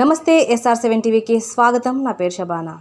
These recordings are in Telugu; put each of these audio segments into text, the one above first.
నమస్తే ఎస్ఆర్ సెవెన్ టీవీకి స్వాగతం. నా పేరు షబానా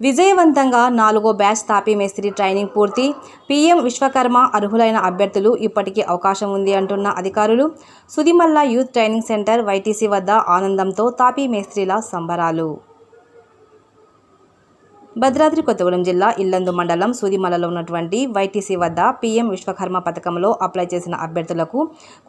విజయవంతంగా నాలుగో బ్యాచ్ తాపీ మేస్త్రి ట్రైనింగ్ పూర్తి. పీఎం విశ్వకర్మ అర్హులైన అభ్యర్థులు ఇప్పటికీ అవకాశం ఉంది అంటున్న అధికారులు Sudimalla youth training centre YTC వద్ద ఆనందంతో తాపీ మేస్త్రీల సంబరాలు. భద్రాద్రి కొత్తగూడెం జిల్లా ఇల్లందు మండలం సూదిమలలో ఉన్నటువంటి వైటీసీ వద్ద పీఎం విశ్వకర్మ పథకంలో అప్లై చేసిన అభ్యర్థులకు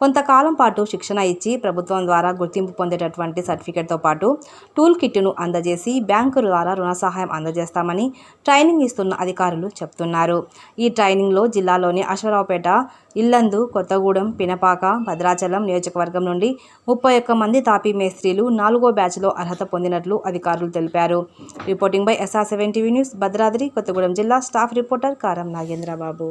కొంతకాలం పాటు శిక్షణ ఇచ్చి ప్రభుత్వం ద్వారా గుర్తింపు పొందేటటువంటి సర్టిఫికేట్తో పాటు టూల్ కిట్ను అందజేసి బ్యాంకు ద్వారా రుణ సహాయం అందజేస్తామని ట్రైనింగ్ ఇస్తున్న అధికారులు చెప్తున్నారు. ఈ ట్రైనింగ్లో జిల్లాలోని అశ్వరావుపేట ఇల్లందు కొత్తగూడెం పినపాక భద్రాచలం నియోజకవర్గం నుండి ముప్పై ఒక్క మంది తాపీ మేస్త్రీలు నాలుగో బ్యాచ్లో అర్హత పొందినట్లు అధికారులు తెలిపారు. Reporting by SR seven TV news Bhadradri Kothagudem జిల్లా స్టాఫ్ రిపోర్టర్ కారం నాగేంద్రబాబు.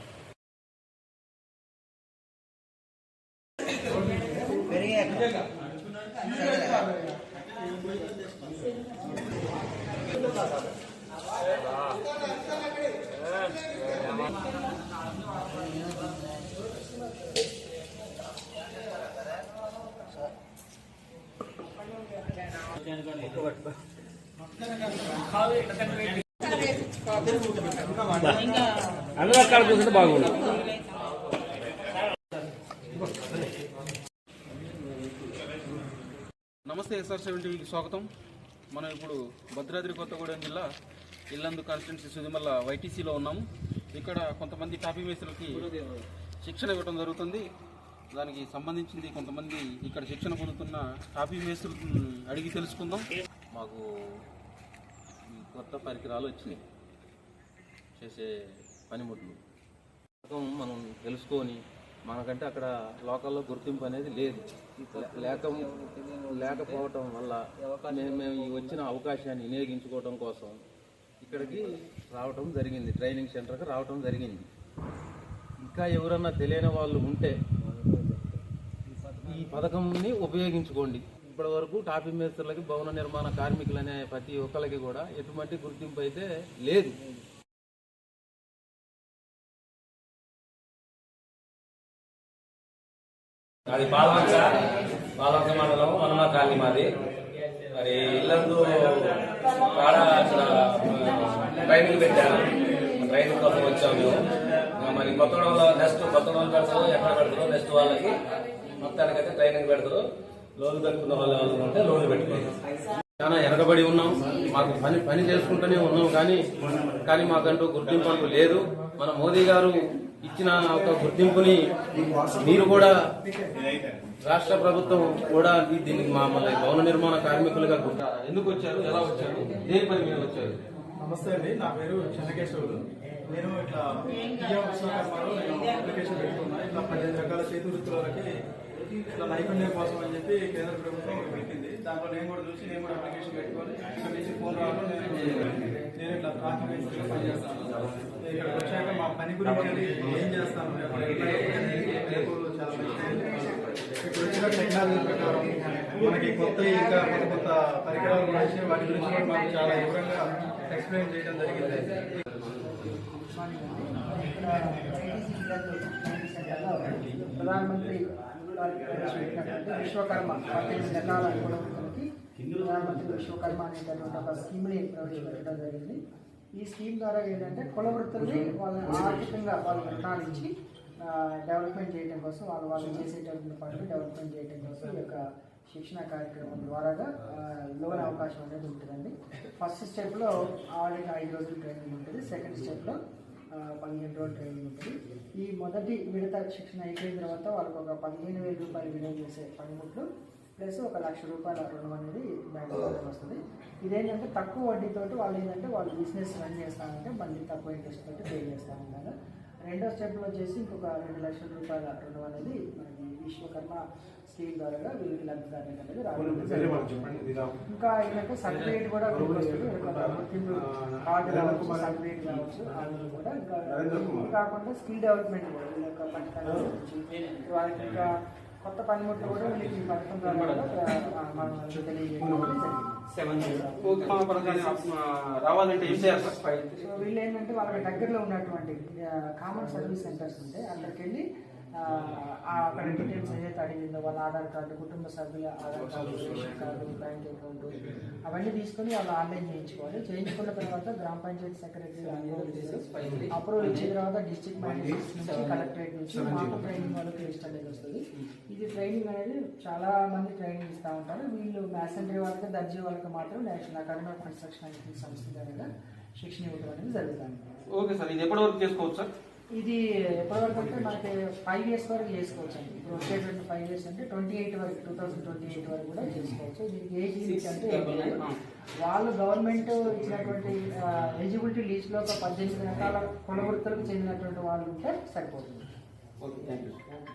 అందరూ అక్కడ కూర్చుంటే బాగుండు నమస్తే ఎస్ఆర్ సెవెన్ టీవీకి స్వాగతం. మనం ఇప్పుడు భద్రాద్రి కొత్తగూడెం జిల్లా ఇల్లందు కాన్స్టిట్యున్సీ సుదిమల్ల వైటీసీలో ఉన్నాము. ఇక్కడ కొంతమంది టాపీ మేస్త్రులకి శిక్షణ ఇవ్వడం జరుగుతుంది. దానికి సంబంధించింది కొంతమంది ఇక్కడ శిక్షణ పొందుతున్న టాపీ మేస్త్రులను అడిగి తెలుసుకుందాం. మాకు కొత్త పరికరాలు వచ్చినాయి. చేసే పనిముట్లు. మనం తెలుసుకొని మనకంటే అక్కడ లోకల్లో గుర్తింపు అనేది లేదు. లేక లేకపోవటం వల్ల మేము మేము వచ్చిన అవకాశాన్ని వినియోగించుకోవడం కోసం ఇక్కడికి రావటం జరిగింది. ట్రైనింగ్ సెంటర్కి రావటం జరిగింది. ఇంకా ఎవరన్నా తెలియని వాళ్ళు ఉంటే ఈ పథకంని ఉపయోగించుకోండి. ఇప్పటి వరకు టాపీ మేస్త్రులకి భవన నిర్మాణ కార్మికులనే ప్రతి ఒక్కరికి కూడా ఎటువంటి గుర్తింపు అయితే లేదు. అది పాల్వంచ పాల్వంచ మండలం వనమా కాలనీ మాది. మరి ఇల్లందు కాడ అసలు ట్రైనింగ్ పెట్టాము ట్రైనింగ్ కోసం వచ్చాము. మరి కొత్తగూడెంలో నెక్స్ట్ కొత్తగూడెం పెడతారు ఎక్కడ పెడతారు నెక్స్ట్ వాళ్ళకి మొత్తానికైతే ట్రైనింగ్ పెడతారు. లోన్లు పెట్టుకున్న వాళ్ళు ఎవరు ఉంటే లోన్ పెట్టుకోవాలి చాలా వెనకబడి ఉన్నాం. మాకు పని పని చేసుకుంటూనే ఉన్నాం కానీ కానీ మాకంటూ గుర్తింపు అంటూ లేదు. మన మోదీ గారు ఇచ్చిన ఒక గుర్తింపుని మీరు కూడా రాష్ట్ర ప్రభుత్వం కూడా దీనికి మమ్మల్ని భవన నిర్మాణ కార్మికులుగా గుర్తు ఎందుకు వచ్చారు? ఎలా వచ్చారు? దేని పని మీద వచ్చారు? నమస్తే అండి. నా పేరు చెన్నకేశ్వరుడు నేను ఇట్లా విజయ విశ్వకర్మలో నేను అప్లికేషన్ పెట్టుకున్నా ఇట్లా పదిహేను రకాల చేతి వృత్తులకి ఇట్లా నైపుణ్యం కోసం అని చెప్పి కేంద్ర ప్రభుత్వం పెట్టింది. దాంట్లో నేను కూడా చూసి నేను కూడా అప్లికేషన్ పెట్టుకొని ఇక్కడ నుంచి ఫోన్ రావడం నేను నేను ఇట్లా ట్రాఫిక్ ఇన్స్టిట్యూట్లో పనిచేస్తాను. నేను ఇక్కడికి వచ్చాక మా పని గురించి ఏం చేస్తాను రేపు చాలా ఇక్కడ వచ్చిన టెక్నాలజీ ప్రకారం మనకి కొత్త ఇంకా కొత్త కొత్త పరికరాలు వచ్చి వాటి గురించి మాకు చాలా వివరంగా ఎక్స్ప్లెయిన్ చేయడం జరిగింది. ప్రధానమంత్రి విశ్వకర్మ పద్దెనిమిది రకాల అనుకూలతలకి ప్రధానమంత్రి విశ్వకర్మ అనేటటువంటి ఒక స్కీమ్ని ప్రవేశపెట్టడం జరిగింది. ఈ స్కీమ్ ద్వారా ఏంటంటే కుల వృత్తుల్ని వాళ్ళని ఆర్థికంగా వాళ్ళు రుణాలు ఇచ్చి డెవలప్మెంట్ చేయడం కోసం వాళ్ళు వాళ్ళు చేసేటటువంటి పనులు డెవలప్మెంట్ చేయడం కోసం ఈ యొక్క శిక్షణ కార్యక్రమం ద్వారాగా లోన్ అవకాశం అనేది ఉంటుందండి. ఫస్ట్ స్టెప్లో ఆల్రెడీ ఐదు రోజులు ట్రైనింగ్ ఉంటుంది. సెకండ్ స్టెప్లో పదిహేను రోజులు ట్రైనింగ్ ఉంటుంది. ఈ మొదటి విడత శిక్షణ అయిపోయిన తర్వాత వాళ్ళకి ఒక పదిహేను వేల రూపాయలు వినియోగం చేసే పనిముట్లు ప్లస్ ఒక లక్ష రూపాయల రుణం అనేది బ్యాంక్ ద్వారా వస్తుంది. ఇదేంటంటే తక్కువ వడ్డీతో వాళ్ళు ఏంటంటే వాళ్ళు బిజినెస్ రన్ చేస్తామంటే మళ్ళీ తక్కువ ఇంట్రెస్ట్ తోటి పే చేస్తూ రెండో స్టెప్లో వచ్చేసి ఇంకొక రెండు లక్షల రూపాయల రుణం అనేది మనకి విశ్వకర్మ స్కీమ్ ద్వారా వీళ్ళకి లబ్ధిదారులకు అనేది రావడం. ఇంకా ఏంటంటే సర్టిఫికేట్ కూడా గుర్తింపు కార్డు కావచ్చు సర్టిఫికేట్ కావచ్చు అది కూడా ఇంకా కాకుండా స్కిల్ డెవలప్మెంట్ కూడా వీళ్ళ యొక్క పథకాల గురించి వాళ్ళకి ఇంకా కొత్త పనిముట్లు కూడా వీళ్ళకి ఈ పథకం రావాలంటే వీళ్ళు ఏంటంటే వాళ్ళకి దగ్గరలో ఉన్నటువంటి కామన్ సర్వీస్ సెంటర్స్ ఉంటాయి. అక్కడికి వెళ్ళి అక్కడ డీటెయిల్స్ ఏదైతే అడిగిందో వాళ్ళ ఆధార్ కార్డు కుటుంబ సభ్యుల Aadhaar card ration card bank account అవన్నీ తీసుకొని వాళ్ళు ఆన్లైన్ చేయించుకోవాలి. చేయించుకున్న తర్వాత గ్రామ పంచాయతీ సెక్రటరీ అప్రూవల్ చేసి అప్రూవల్ ఇచ్చిన తర్వాత డిస్ట్రిక్ట్ మ్యాజిస్ట్రేట్ నుంచి కలెక్టరేట్ నుంచి మాకు ట్రైనింగ్ వాళ్ళకి లిస్ట్ అనేది వస్తుంది. ఇది ట్రైనింగ్ అనేది చాలా మంది ట్రైనింగ్ ఇస్తూ ఉంటారు. వీళ్ళు మ్యాసెండరీ వాళ్ళకి దర్జీ వాళ్ళకి మాత్రం నేషనల్ అకాడమీ ఆఫ్ కన్స్ట్రక్షన్ సంస్థ ద్వారా శిక్షణ ఇవ్వడం అనేది జరుగుతుంది. ఓకే సార్ ఇది ఎప్పటి వరకు చేసుకోవచ్చు సార్ ఇది ఎప్పటివరకు అంటే మనకి ఫైవ్ ఇయర్స్ వరకు చేసుకోవచ్చు అండి. ఇప్పుడు వచ్చేటువంటి ఫైవ్ ఇయర్స్ అంటే ట్వంటీ ఎయిట్ వరకు టూ థౌసండ్ ట్వంటీ ఎయిట్ వరకు కూడా చేసుకోవచ్చు. దీనికి ఏజ్ లిమిట్ అంటే. వాళ్ళు గవర్నమెంట్ ఇచ్చినటువంటి ఎలిజిబిలిటీ లీస్ట్లో ఒక పద్దెనిమిది రకాల కుల వృత్తులకు చెందినటువంటి వాళ్ళు ఉంటే సరిపోతుంది. Okay thank you